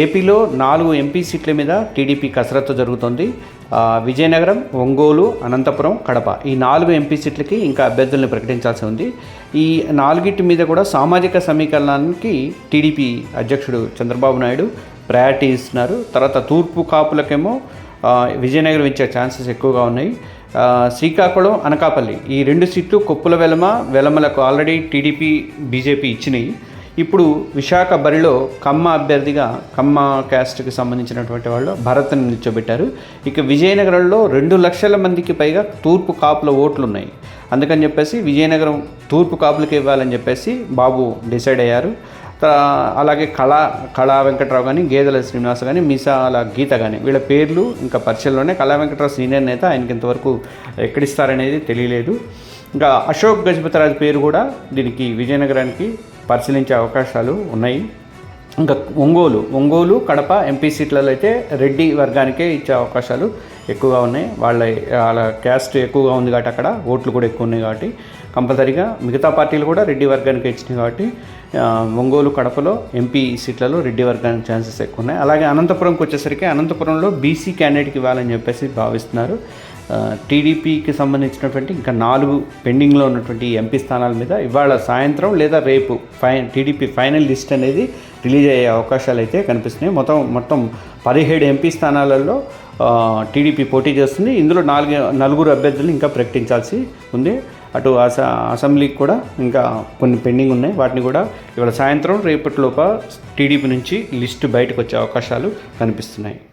ఏపీలో నాలుగు ఎంపీ సీట్ల మీద టీడీపీ కసరత్తు జరుగుతోంది. విజయనగరం ఒంగోలు అనంతపురం కడప. ఈ నాలుగు ఎంపీ సీట్లకి ఇంకా అభ్యర్థుల్ని ప్రకటించాల్సి ఉంది. ఈ నాలుగిటి మీద కూడా సామాజిక సమీకరణానికి టీడీపీ అధ్యక్షుడు చంద్రబాబు నాయుడు ప్రయారిటీ ఇస్తున్నారు. తర్వాత తూర్పు కాపులకేమో విజయనగరం ఇచ్చే ఛాన్సెస్ ఎక్కువగా ఉన్నాయి. శ్రీకాకుళం అనకాపల్లి ఈ రెండు సీట్లు కొప్పుల వెలమ వెలమలకు ఆల్రెడీ టీడీపీ బీజేపీ ఇచ్చినాయి. ఇప్పుడు విశాఖ బరిలో కమ్మ అభ్యర్థిగా కమ్మ క్యాస్ట్కి సంబంధించినటువంటి వాళ్ళు భరత్ని నిల్చోబెట్టారు. ఇక విజయనగరంలో రెండు లక్షల మందికి పైగా తూర్పు కాపుల ఓట్లు ఉన్నాయి అందుకని చెప్పేసి విజయనగరం తూర్పు కాపులకు ఇవ్వాలని చెప్పేసి బాబు డిసైడ్ అయ్యారు. అలాగే కళా కళా వెంకట్రావు కానీ గేదెల శ్రీనివాస్ కానీ మీసాల గీత కానీ వీళ్ళ పేర్లు ఇంకా పరిచయంలోనే కళా వెంకట్రావు సీనియర్ నేత ఆయనకి ఇంతవరకు ఎక్కడిస్తారనేది తెలియలేదు. ఇంకా అశోక్ గజపతిరాజు పేరు కూడా దీనికి విజయనగరానికి పరిశీలించే అవకాశాలు ఉన్నాయి. ఇంకా ఒంగోలు ఒంగోలు కడప ఎంపీ సీట్లలో అయితే రెడ్డి వర్గానికే ఇచ్చే అవకాశాలు ఎక్కువగా ఉన్నాయి. వాళ్ళ వాళ్ళ క్యాస్ట్ ఎక్కువగా ఉంది కాబట్టి అక్కడ ఓట్లు కూడా ఎక్కువ ఉన్నాయి కాబట్టి. కంపల్సరీగా మిగతా పార్టీలు కూడా రెడ్డి వర్గానికి ఇచ్చినాయి కాబట్టి ఒంగోలు కడపలో ఎంపీ సీట్లలో రెడ్డి వర్గానికి ఛాన్సెస్ ఎక్కువ ఉన్నాయి. అలాగే అనంతపురంకి వచ్చేసరికి అనంతపురంలో బీసీ క్యాండిడేట్కి ఇవ్వాలని చెప్పేసి భావిస్తున్నారు. టీడీపీకి సంబంధించినటువంటి ఇంకా నాలుగు పెండింగ్లో ఉన్నటువంటి ఎంపీ స్థానాల మీద ఇవాళ సాయంత్రం లేదా రేపు ఫై టీడీపీ ఫైనల్ లిస్ట్ అనేది రిలీజ్ అయ్యే అవకాశాలు అయితే కనిపిస్తున్నాయి. మొత్తం మొత్తం పదిహేడు ఎంపీ స్థానాలలో టీడీపీ పోటీ చేస్తుంది. ఇందులో నాలుగు నలుగురు అభ్యర్థులు ఇంకా ప్రకటించాల్సి ఉంది. అటు అస అసెంబ్లీకి కూడా ఇంకా కొన్ని పెండింగ్ ఉన్నాయి. వాటిని కూడా ఇవాళ సాయంత్రం రేపటిలోప టీడీపీ నుంచి లిస్టు బయటకు వచ్చే అవకాశాలు కనిపిస్తున్నాయి.